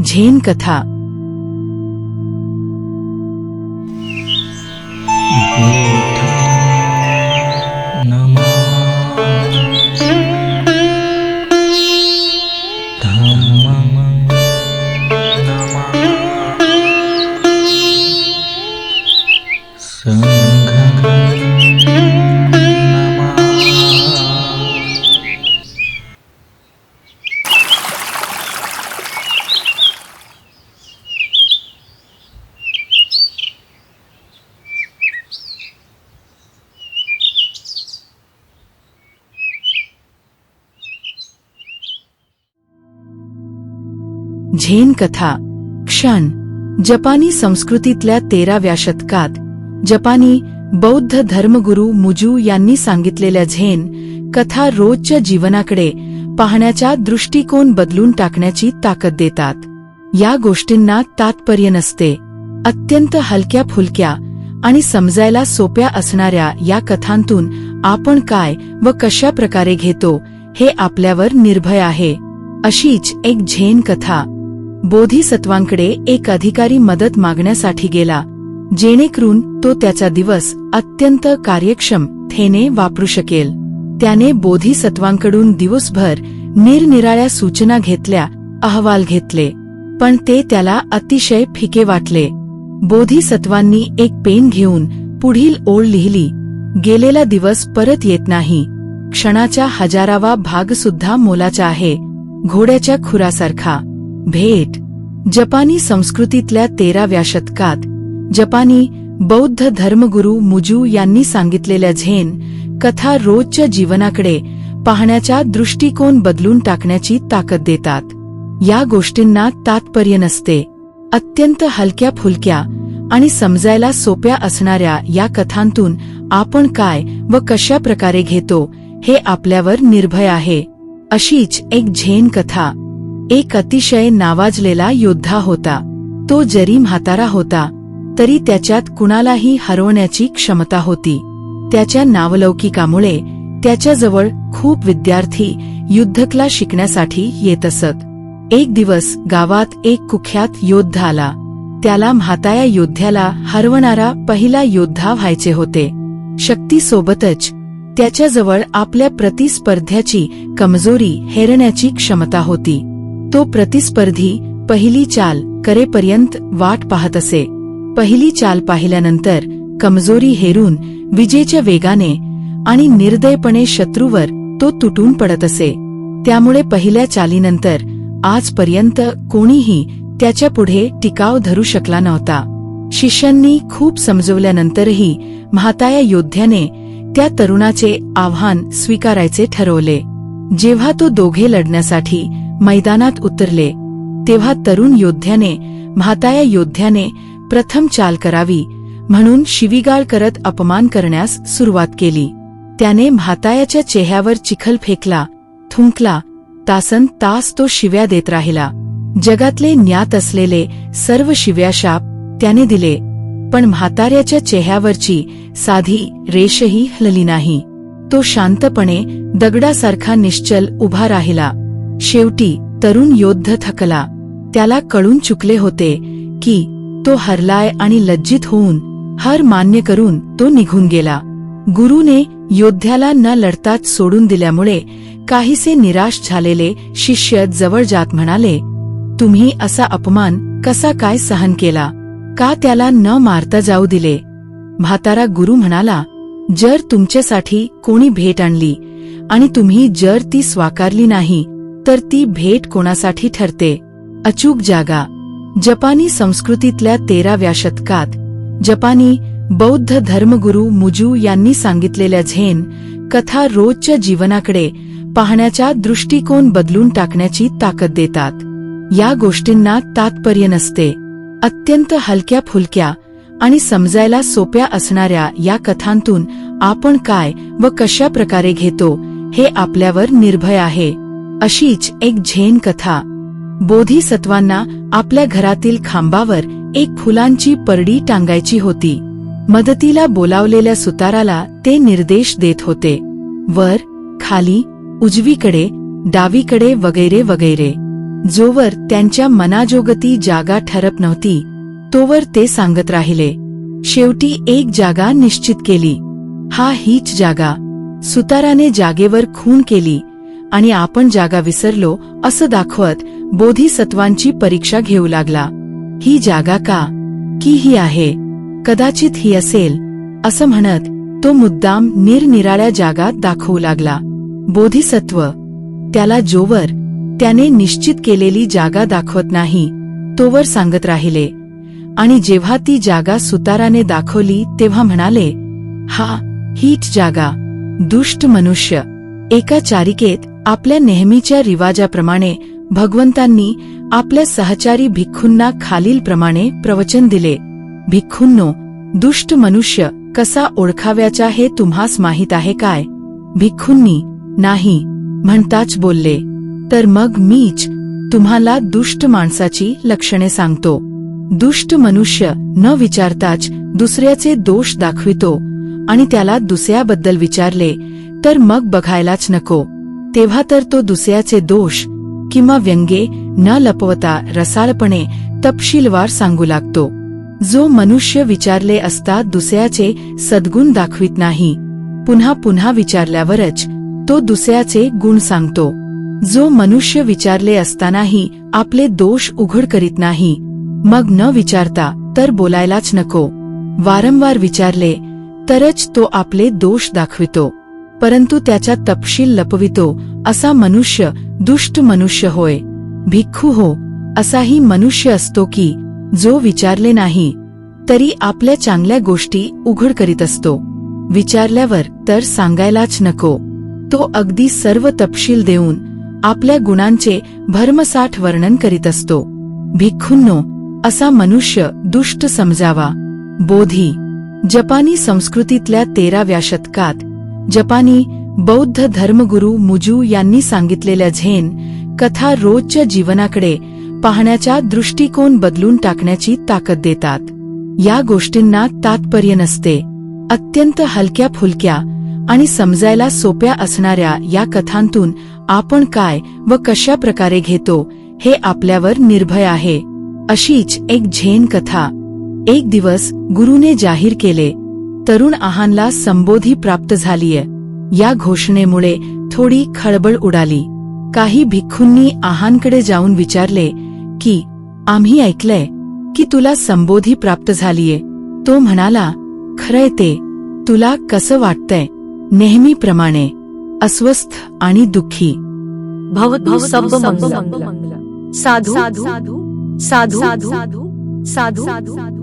Zen कथा Zen कथा क्षण जपानी संस्कृतीतल्या तेराव्या शतकात जपानी बौद्ध धर्मगुरू मुजू यांनी सांगितलेल्या झेन कथा रोजच्या जीवनाकडे पाहण्याचा दृष्टिकोन बदलून टाकण्याची ताकद देतात. या गोष्टींना तात्पर्य नसते. अत्यंत हलक्या फुलक्या आणि समजायला सोप्या असणाऱ्या या कथांतून आपण काय व कशा प्रकारे घेतो हे आपल्यावर निर्भय आहे. अशीच एक झेन कथा. बोधिसत्वांकडे एक अधिकारी मदत मागण्यासाठी गेला जेणेकरून तो त्याचा दिवस अत्यंत कार्यक्षम थेने वापरू शकेल. त्याने बोधिसत्वांकडून दिवसभर निरनिराळ्या सूचना घेतल्या अहवाल घेतले पण ते त्याला अतिशय फिके वाटले. बोधिसत्वांनी एक पेन घेऊन पुढील ओळ लिहिली गेलेला दिवस परत येत नाही. क्षणाचा हजारावा भाग सुद्धा मोलाचा आहे. घोड्याच्या खुरासारखा. भेट. जपानी संस्कृतीतल्या तेराव्या शतकात जपानी बौद्ध धर्मगुरू मुजू यांनी सांगितलेल्या झेन कथा रोजच्या जीवनाकडे पाहण्याचा दृष्टिकोन बदलून टाकण्याची ताकद देतात. या गोष्टींना तात्पर्य नसते. अत्यंत हलक्या फुलक्या आणि समजायला सोप्या असणाऱ्या या कथांतून आपण काय व कशा प्रकारे घेतो हे आपल्यावर निर्भय आहे. अशीच एक झेन कथा. एक अतिशय नावाजलेला योद्धा होता. तो जरी म्हातारा होता तरी त्याच्यात कुणालाही हरवण्याची क्षमता होती. त्याच्या नावलौकिकामुळे त्याच्याजवळ खूप विद्यार्थी युद्धकला शिकण्यासाठी येत असत. एक दिवस गावात एक कुख्यात योद्धा आला. त्याला म्हाताया योद्ध्याला हरवणारा पहिला योद्धा व्हायचे होते. शक्तीसोबतच त्याच्याजवळ आपल्या प्रतिस्पर्ध्याची कमजोरी हेरण्याची क्षमता होती. तो प्रतिस्पर्धी पहिली चाल करेपर्यंत वाट पाहत असे. पहिली चाल पाहिल्यानंतर कमजोरी हेरून विजेच्या वेगाने आणि निर्दयपणे शत्रूवर तो तुटून पडत असे. त्यामुळे पहिल्या चालीनंतर आजपर्यंत कोणीही त्याच्या पुढे टिकाव धरू शकला नव्हता. शिष्यांनी खूप समजवल्यानंतरही म्हाताया योद्ध्याने त्या तरुणाचे आव्हान स्वीकारायचे ठरवले. जेव्हा तो दोघे लढण्यासाठी मैदानात उतरले तेव्हा तरुण योद्ध्याने म्हाताया योद्ध्याने प्रथम चाल करावी म्हणून शिवीगाळ करत अपमान करण्यास सुरुवात केली. त्याने म्हातायाच्या चेहऱ्यावर चिखल फेकला थुंकला तासन तास तो शिव्या देत राहिला. जगातले ज्ञात असलेले सर्व शिव्याशाप त्याने दिले पण म्हाताऱ्याच्या चेहऱ्यावरची साधी रेषही हलली नाही. तो शांतपणे दगडासारखा निश्चल उभा राहिला. शेवटी तरुण योद्ध थकला. त्याला कळून चुकले होते की तो हरलाय आणि लज्जित होऊन हर मान्य करून तो निघून गेला. गुरुने योद्ध्याला न लढताच सोडून दिल्यामुळे काहीसे निराश झालेले शिष्य जवळ जात म्हणाले तुम्ही असा अपमान कसा काय सहन केला? का त्याला न मारता जाऊ दिले? म्हातारा गुरु म्हणाला जर तुमच्यासाठी कोणी भेट आणली आणि तुम्ही जर ती स्वाकारली नाही तर ती भेट कोणासाठी ठरते? अचूक जागा. जपानी संस्कृतीतल्या तेराव्या शतकात जपानी बौद्ध धर्मगुरू मुजू यांनी सांगितलेल्या झेन कथा रोजच्या जीवनाकडे पाहण्याचा दृष्टिकोन बदलून टाकण्याची ताकद देतात. या गोष्टींना तात्पर्य नसते. अत्यंत हलक्या फुलक्या आणि समजायला सोप्या असणाऱ्या या कथांतून आपण काय व कशा प्रकारे घेतो हे आपल्यावर निर्भय आहे. अशीच एक झेन कथा. बोधिसत्वांना आपल्या घरातील खांबावर एक फुलांची परडी टांगायची होती. मदतीला बोलावलेल्या सुताराला ते निर्देश देत होते. वर खाली उजवीकडे डावीकडे वगैरे वगैरे. जोवर त्यांच्या मनाजोगती जागा ठरप नव्हती. तोवर ते सांगत राहिले शेवटी एक जागा निश्चित केली. हा हीच जागा. सुताराने जागेवर खून केली आणि आपण जागा विसरलो असं दाखवत बोधिसत्वांची परीक्षा घेऊ लागला. ही जागा का? की ही आहे? कदाचित ही असेल. असं म्हणत तो मुद्दाम निरनिराळ्या जागा दाखवू लागला. बोधिसत्व त्याला जोवर त्याने निश्चित केलेली जागा दाखवत नाही तोवर सांगत राहिले आणि जेव्हा ती जागा सुताराने दाखवली तेव्हा म्हणाले हा हीच जागा. दुष्ट मनुष्य. एका चारिकेत आपल्या नेहमीच्या रिवाजाप्रमाणे भगवंतांनी आपल्या सहचारी भिक्खूंना खालीलप्रमाणे प्रवचन दिले. भिक्खूंनो दुष्ट मनुष्य कसा ओळखाव्याचा हे तुम्हास माहीत आहे काय? भिक्खूंनी नाही म्हणताच बोलले. तर मग मीच तुम्हाला दुष्ट माणसाची लक्षणे सांगतो. दुष्ट मनुष्य न विचारताच दुसऱ्याचे दोष दाखवितो आणि त्याला दुसऱ्याबद्दल विचारले तर मग बघायलाच नको. तेव्हा तर तो दुसऱ्याचे दोष किंवा व्यंगे न लपवता रसाळपणे तपशीलवार सांगू लागतो. जो मनुष्य विचारले असता दुसऱ्याचे सद्गुण दाखवित नाही पुन्हा पुन्हा विचारल्यावरच तो दुसऱ्याचे गुण सांगतो. जो मनुष्य विचारले असतानाही आपले दोष उघड करीत नाही मग न विचारता तर बोलायलाच नको. वारंवार विचारले तरच तो आपले दोष दाखवितो. परंतु त्याचा तपशील लपवितो असा मनुष्य दुष्ट मनुष्य होय. भिक्खू हो असाही मनुष्य असतो की जो विचारले नाही तरी आपल्या चांगल्या गोष्टी उघड करीत असतो. विचारल्यावर तर सांगायलाच नको. तो अगदी सर्व तपशील देऊन आपल्या गुणांचे भरमसाठ वर्णन करीत असतो. भिक्खूंनो असा मनुष्य दुष्ट समजावा. बोधी. जपानी संस्कृतीतल्या तेराव्या शतकात जपानी बौद्ध धर्मगुरू मुजू यांनी सांगितलेल्या झेन कथा रोजच्या जीवनाकडे पाहण्याचा दृष्टिकोन बदलून टाकण्याची ताकद देतात. या गोष्टींना तात्पर्य नसते. अत्यंत हलक्या फुलक्या आणि समजायला सोप्या असणाऱ्या या कथांतून आपण काय व कशा प्रकारे घेतो हे आपल्यावर निर्भय आहे. अशीच एक झेन कथा. एक दिवस गुरुने जाहीर केले तरुण आहानला संबोधी प्राप्त झालीय. या घोषणेमुळे थोडी खळबळ उडाली. काही भिक्खूंनी आहानकडे जाऊन विचारले की आम्ही ऐकलंय की तुला संबोधी प्राप्त झालीये. तो म्हणाला खरंय ते. तुला कसं वाटतंय? नेहमीप्रमाणे अस्वस्थ आणि दुःखी. भवतु सब मंगल साधु साधु साधु साधु साधु साधु